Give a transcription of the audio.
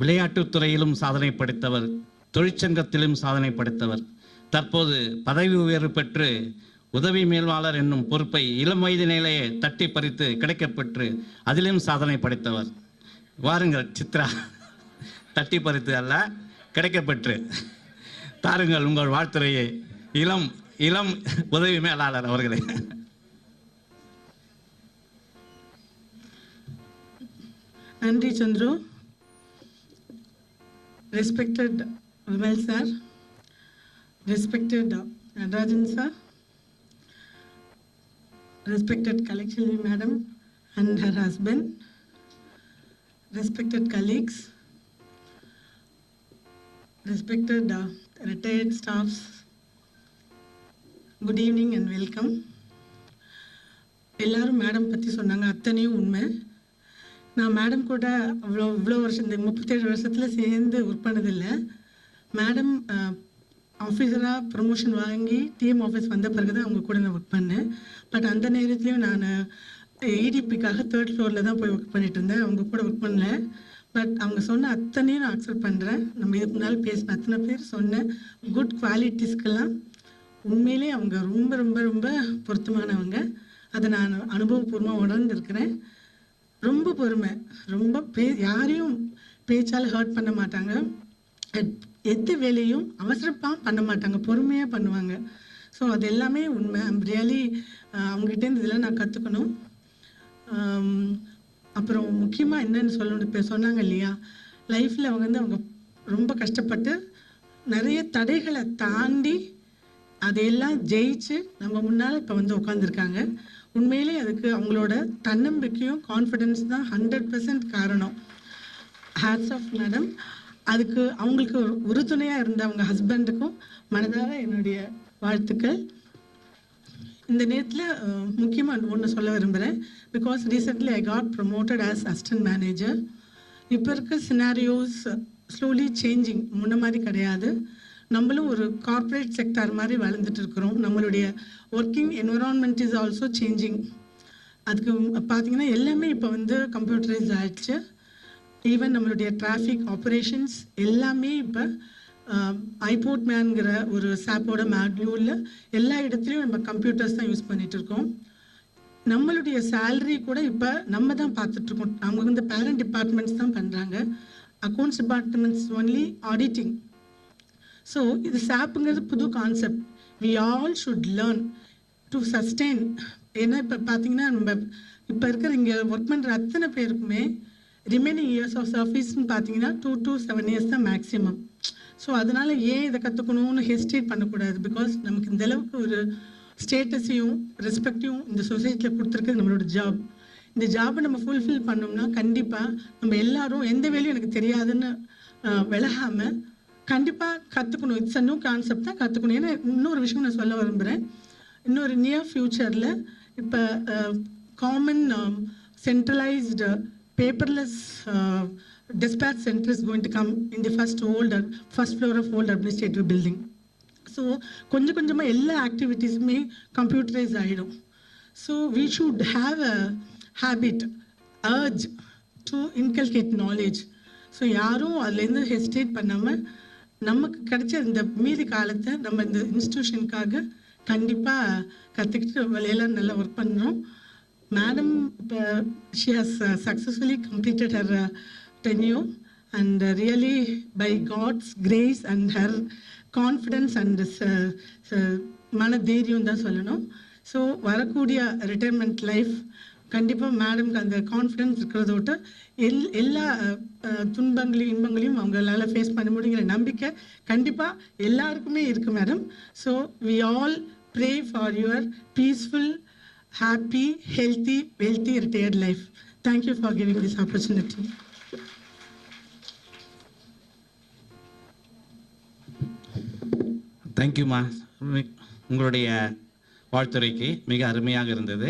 விளையாட்டுத் துறையிலும் சாதனை படைத்தவர் தொழிற்சங்கத்திலும் சாதனை படைத்தவர் தற்போது பதவி உயர்வு பெற்று உதவி மேல்வாளர் என்னும் பொறுப்பை இளம் வயதினிலேயே தட்டி பறித்து கிடைக்கப்பெற்று அதிலும் சாதனை படைத்தவர் வாருங்கள் சித்ரா. தட்டி பறித்து அல்ல கிடைக்கப்பெற்று. தாருங்கள் உங்கள் வாழ்த்துறையை. இளம் இளம் உதவி மேலாளர் அவர்களே. நன்றி Chandru. Respected Vimal sir respected Natarajan sir respected collection madam and her husband respected colleagues respected retired staffs good evening and welcome எல்லாரும் மேடம் பற்றி சொன்னாங்க அத்தனையும் உண்மை நான் மேடம் கூட அவ்வளோ இவ்வளோ வருஷம் இந்த முப்பத்தேழு வருஷத்தில் சேர்ந்து ஒர்க் பண்ணதில்லை. மேடம் ஆஃபீஸராக ப்ரமோஷன் வாங்கி டிஎம் ஆஃபீஸ் வந்த பிறகு தான் அவங்க கூட நான் ஒர்க் பண்ணேன். பட் அந்த நேரத்துலையும் நான் ஏடிபிக்காக தேர்ட் ஃப்ளோரில் தான் போய் ஒர்க் பண்ணிட்டு இருந்தேன். அவங்க கூட ஒர்க் பண்ணல. பட் அவங்க சொன்ன அத்தனையும் நான் அக்செப்ட் பண்ணுறேன் நம்ம இதுக்கு முன்னால் பேசின அத்தனை பேர் சொன்ன குட் குவாலிட்டிஸ்க்கெல்லாம் உண்மையிலே அவங்க ரொம்ப ரொம்ப ரொம்ப பொருத்தமானவங்க. அதை நான் அனுபவபூர்வமாக உணர்ந்திருக்கிறேன். ரொம்ப பொறுமை. ரொம்ப பே யாரையும் பேச்சால் ஹர்ட் பண்ண மாட்டாங்க. எத்- எந்த வேலையும் அவசரப்பாக பண்ண மாட்டாங்க. பொறுமையாக பண்ணுவாங்க. ஸோ அது எல்லாமே உண்மை. ரியலி அவங்ககிட்டேருந்து இதெல்லாம் நான் கற்றுக்கணும் அப்புறம் முக்கியமாக என்னன்னு சொல்லணும். இப்போ சொன்னாங்க இல்லையா? லைஃப்பில் அவங்க வந்து அவங்க ரொம்ப கஷ்டப்பட்டு நிறைய தடைகளை தாண்டி அதையெல்லாம் ஜெயிச்சு நம்ம முன்னால் இப்போ வந்து உட்காந்துருக்காங்க உண்மையிலே அதுக்கு அவங்களோட தன்னம்பிக்கையும் கான்ஃபிடென்ஸ் தான் ஹண்ட்ரட் பர்சன்ட் காரணம். ஹேட்ஸ் ஆஃப் மேடம் அதுக்கு அவங்களுக்கு உறுதுணையாக இருந்த அவங்க ஹஸ்பண்டுக்கும் மனதார என்னுடைய வாழ்த்துக்கள். இந்த நேரத்தில் முக்கியமாக ஒன்று சொல்ல விரும்புகிறேன் because recently I got promoted as assistant manager இப்போ இருக்க சினாரியோஸ் ஸ்லோலி சேஞ்சிங் முன்ன மாதிரி கிடையாது. நம்மளும் ஒரு கார்ப்பரேட் செக்டார் மாதிரி வளர்ந்துட்டு இருக்கிறோம். நம்மளுடைய working environment is also changing அதுக்கு பார்த்தீங்கன்னா எல்லாமே இப்போ வந்து கம்ப்யூட்டரைஸ் ஆயிடுச்சு. ஈவன் நம்மளுடைய டிராஃபிக் ஆப்ரேஷன்ஸ் எல்லாமே இப்போ ஐபோர்ட் மேன்கிற ஒரு சாப்போட மேட்யூலில் எல்லா இடத்துலையும் நம்ம கம்ப்யூட்டர்ஸ் தான் யூஸ் பண்ணிட்டு இருக்கோம். நம்மளுடைய சேலரி கூட இப்போ நம்ம தான் பார்த்துட்டு இருக்கோம். அவங்க வந்து பேரண்ட் டிபார்ட்மெண்ட்ஸ் தான் பண்ணுறாங்க accounts departments only auditing so இது சாப்புங்கிறது புது concept we all should learn to sustain ஏன்னா இப்போ பார்த்தீங்கன்னா நம்ம இப்போ இருக்கிற இங்கே ஒர்க் பண்ணுற அத்தனை பேருக்குமே ரிமைனிங் இயர்ஸ் ஆஃப் சர்வீஸ்னு பார்த்தீங்கன்னா டூ டூ செவன் இயர்ஸ் தான் மேக்ஸிமம் ஸோ அதனால ஏன் இதை கற்றுக்கணும்னு ஹெசிடேட் பண்ணக்கூடாது? பிகாஸ் நமக்கு இந்த அளவுக்கு ஒரு ஸ்டேட்டஸையும் ரெஸ்பெக்டையும் இந்த சொசைட்டியில் கொடுத்துருக்குறது நம்மளோட ஜாப் இந்த ஜாபை நம்ம ஃபுல்ஃபில் பண்ணோம்னா கண்டிப்பாக நம்ம எல்லாரும் எந்த வேலையும் எனக்கு தெரியாதுன்னு விலகாமல் கண்டிப்பாக கற்றுக்கணும் இட்ஸ் அ நியூ கான்செப்ட் தான் கற்றுக்கணும் ஏன்னா இன்னொரு விஷயம் நான் சொல்ல விரும்புகிறேன் இன்னொரு நியர் ஃப்யூச்சரில் இப்போ common centralised paperless dispatch center is going to come in the first old first floor of old administrative building. So கொஞ்சம் கொஞ்சமாக எல்லா ஆக்டிவிட்டீஸுமே கம்ப்யூட்டரைஸ் ஆகிடும் so we should have a habit urge to inculcate knowledge so யாரும் அதுலேருந்து hesitate பண்ணாமல் நமக்கு கிடைச்ச இந்த மீதி காலத்தை நம்ம இந்த இன்ஸ்டியூஷனுக்காக கண்டிப்பாக கற்றுக்கிட்டு வேலையெல்லாம் நல்லா ஒர்க் பண்ணுறோம் மேடம் இப்போ she has successfully completed her tenure and really by God's grace and her confidence and மன தைரியம் தான் சொல்லணும். ஸோ வரக்கூடிய ரிட்டைர்மெண்ட் லைஃப் கண்டிப்பாக மேடம்க்கு அந்த கான்ஃபிடென்ஸ் இருக்கிறத விட்டு எல் எல்லா துன்பங்களையும் இன்பங்களையும் அவங்களால ஃபேஸ் பண்ண முடியுங்கிற நம்பிக்கை கண்டிப்பாக எல்லாருக்குமே இருக்குது madam so we all pray for your peaceful happy healthy wealthy retired life thank you for giving this opportunity தேங்க்யூம்மா உங்களுடைய வாழ்த்துறைக்கு மிக அருமையாக இருந்தது.